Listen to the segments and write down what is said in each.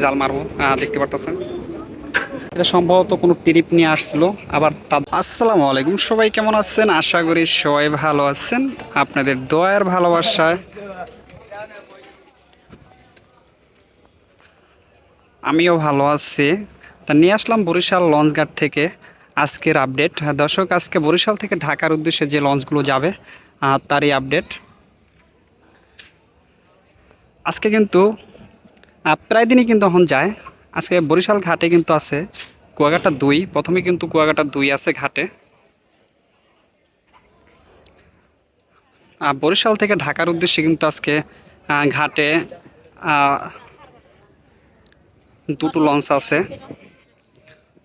জাল মারবো। দেখতে পারতেছেন। এটা সম্ভবত কোনো ট্রিপ নিয়ে আসছিল, আবার তা- আসসালামু আলাইকুম। সবাই কেমন আছেন? আশা করি সবাই ভালো আছেন। আপনাদের দয়ার ভালোবাসায় আমিও ভালো আছি। তা নিয়ে আসলাম বরিশাল লঞ্চঘাট থেকে আজকের আপডেট দর্শক, আজকে বরিশাল থেকে ঢাকার উদ্দেশ্যে যে লঞ্চগুলো যাবে তারই আপডেট আজকে কিন্তু প্রায় দিনই কিন্তু এখন যায়। আজকে বরিশাল ঘাটে কিন্তু আছে কুয়াকাটা দুই। প্রথমে কিন্তু কুয়াকাটা দুই আছে ঘাটে। বরিশাল থেকে ঢাকার উদ্দেশ্যে কিন্তু আজকে ঘাটে দুটো লঞ্চ আছে।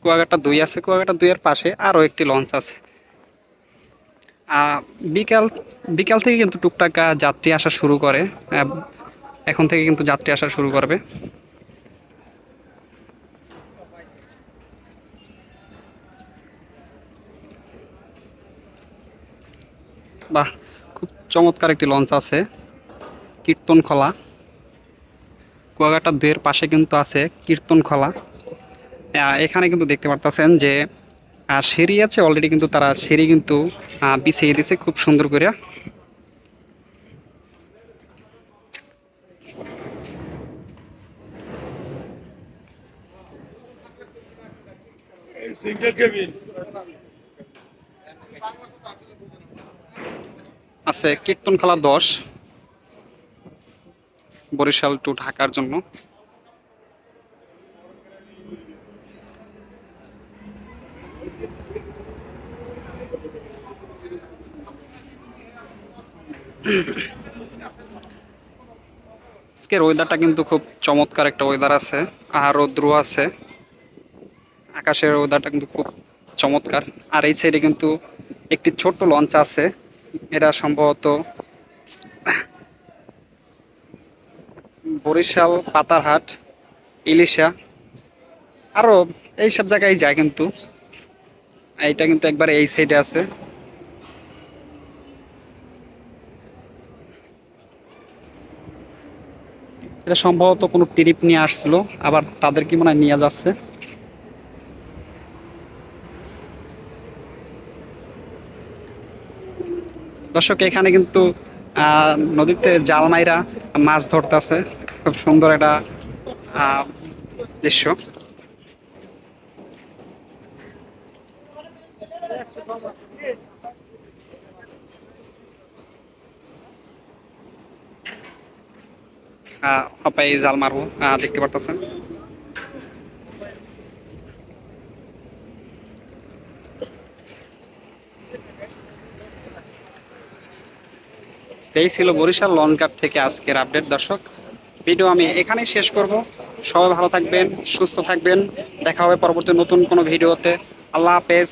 কুয়াকাটা দুই আছে কুয়াকাটা দুইয়ের পাশে আরও একটি লঞ্চ আছে। বিকাল বিকাল থেকে কিন্তু টুকটাক যাত্রী আসা শুরু করে। এখন থেকে কিন্তু যাত্রী আসা শুরু করবে। বাহ খুব চমৎকার একটি লঞ্চ আছে। কীর্তনখলা কুয়াকাটা দুয়ের পাশে কিন্তু আছে কীর্তনখলা আহ, এখানে কিন্তু দেখতে পারতেছেন যে সিঁড়ি আছে অলরেডি কিন্তু তারা সিঁড়ি কিন্তু বিছিয়ে দিছে খুব সুন্দর করে। আছে কীর্তনখলা দশ, বরিশাল টু ঢাকার জন্য। আজকের ওয়েদারটা কিন্তু খুব চমৎকার একটা ওয়েদার আছে আর রৌদ্র আছে। আকাশের ওয়েদারটা কিন্তু খুব চমৎকার। আর এই সাইডে কিন্তু একটি ছোট্ট লঞ্চ আছে। এটা সম্ভবত বরিশাল, পাতারহাট, ইলিশা আরও এইসব জায়গায় যায় কিন্তু। এইটা কিন্তু একবার এই সাইডে আছে। এটা সম্ভবত কোনো ট্রিপ নিয়ে আসছিল, আবার তাদের কি মনে হয় নিয়ে যাচ্ছে? দর্শক, এখানে কিন্তু নদীতে জাল মাইরা মাছ ধরতেছে। খুব সুন্দর একটা দৃশ্য। হপাই জাল মারবো দেখতে পারতেছেন। এই ছিল বরিশাল লঞ্চঘাট থেকে আজকের আপডেট, দর্শক। ভিডিও আমি এখানেই শেষ করব। সবাই ভালো থাকবেন, সুস্থ থাকবেন। দেখা হবে পরবর্তী নতুন কোনো ভিডিওতে। আল্লাহ হাফেজ।